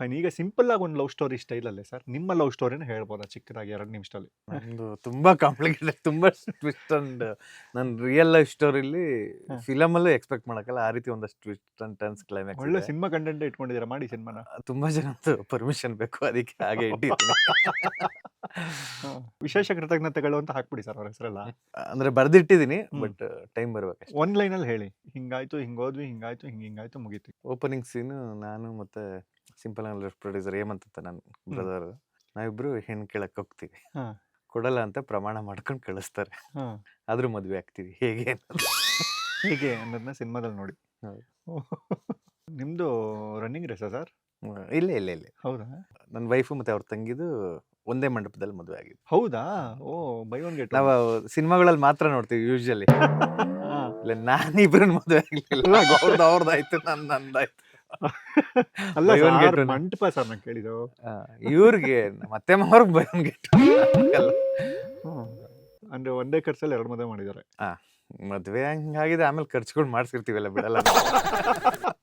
Fine. ಈಗ simple ಆಗಿ ಒಂದು ಲವ್ ಸ್ಟೋರಿ ಸ್ಟೈಲಲ್ಲೇ ಸರ್. ನಿಮ್ಮ ಲವ್ ಸ್ಟೋರಿನ ಹೇಳ್ಬೋದಾ? ಚಿಕ್ಕದಾಗಿ ಎರಡು ನಿಮಿಷದಲ್ಲಿ. ನಂದು ತುಂಬಾ ಕಾಂಪ್ಲಿಕೇಟೆಡ್ ತುಂಬಾ ಟ್ವಿಸ್ಟ್ ಅಂಡ್ ನನ್ನ ರಿಯಲ್ ಲೈಫ್ ಸ್ಟೋರಿಲಿ ಅಲ್ಲೂ ಎಕ್ಸ್ಪೆಕ್ಟ್ ಮಾಡಕ್ಕಲ್ಲ. ಆ ರೀತಿ ಒಂದಷ್ಟು ಟ್ವಿಸ್ಟ್ ಅಂಡ್ ಟರ್ನ್ಸ್ ಒಳ್ಳೆ ಕ್ಲೈಮ್ಯಾಕ್ಸ್ ಸಿನಿಮಾ ಕಂಟೆಂಟ್ ಇಟ್ಕೊಂಡಿದ್ದೀರಾ? ಮಾಡಿ ಸಿನಿಮಾನ ತುಂಬಾ ಜನದ್ದು ಪರ್ಮಿಷನ್ ಬೇಕು. ಅದಕ್ಕೆ ಹಾಗೆ ಇಟ್ಟಿದ್ದೀನಿ. ವಿಶೇಷ ಕೃತಜ್ಞತೆಗಳು ಅಂತ ಹಾಕ್ಬಿಡಿ ಸರ್ ಅವ್ರ ಹೆಸರೆಲ್ಲ. ಅಂದ್ರೆ ಬರ್ದಿಟ್ಟಿದ್ದೀನಿ ಬಟ್ ಟೈಮ್ ಬರ್ಬೇಕು ಒಂದ್ ಲೈನಲ್ಲಿ ಹೇಳಿ. ಹಿಂಗಾಯ್ತು ಹಿಂಗೋದ್ವಿ ಹಿಂಗಾಯ್ತು ಹಿಂಗ್ ಹಿಂಗಾಯ್ತು ಮುಗೀತು. ಓಪನಿಂಗ್ ಸೀನು ನಾನು ಮತ್ತೆ ಸಿಂಪಲ್ ಆಗಿ ಪ್ರೊಡ್ಯೂಸರ್ ಹೇಮಂತ್ ಅಂತ ನನ್ನ ಬ್ರದರ್ ನಾವಿಬ್ರು ಹೆಣ್ಣು ಕೇಳಕ್ ಹೋಗ್ತೀವಿ. ಕೊಡಲ್ಲ ಅಂತ ಪ್ರಮಾಣ ಮಾಡ್ಕೊಂಡು ಕಳಿಸ್ತಾರೆ. ಆದ್ರೂ ಮದ್ವೆ ಆಗ್ತೀವಿ. ಹೇಗೆ ಹೇಗೆ ಹೀಗೆ ಅನ್ನೋದನ್ನ ಸಿನಿಮಾದಲ್ಲಿ ನೋಡಿ. ನಿಮ್ಮದು ನಿಮ್ದು ರನ್ನಿಂಗ್ ರೇಸ ಸರ್. ಇಲ್ಲ ಇಲ್ಲ ಇಲ್ಲ. ಹೌದಾ? ನನ್ನ ವೈಫು ಮತ್ತೆ ಅವ್ರ ತಂಗಿದು ಒಂದೇ ಮಂಟಪದಲ್ಲಿ ಮದುವೆ ಆಗಿದೆ ಹೌದಾ? ಓ ಬೈ ಒನ್ ಗೆಟ್ ನಾವು ಸಿನಿಮಾಗಳಲ್ಲಿ ಮಾತ್ರ ನೋಡ್ತೀವಿ ಯೂಶಲಿ ಇಲ್ಲ ನಾನಿಬ್ರು ಮದುವೆ ಆಗಲಿಲ್ಲ. ಅವ್ರದ್ದು ಆಯ್ತು ನನ್ನ ನಂದಾಯ್ತು. ಅಲ್ಲ Buy one get sir, one. ಮಂಟಪ ಸರ್ ನಾನು ಕೇಳಿದ್ದು. ಆ, ಇವ್ರಿಗೆ ಮತ್ತೆ ಅವ್ರಿಗೆ ಬಯೋನ್ ಗೆಟ್ ಅಂದ್ರೆ ಒಂದೇ ಖರ್ಚಲ್ಲಿ ಎರಡು ಮದುವೆ ಮಾಡಿದ್ದಾರೆ. ಮದ್ವೆ ಹಂಗಾಗಿದೆ ಆಮೇಲೆ ಖರ್ಚುಗಳು ಮಾಡ್ಸಿರ್ತೀವಲ್ಲ ಬಿಡಲ್ಲ.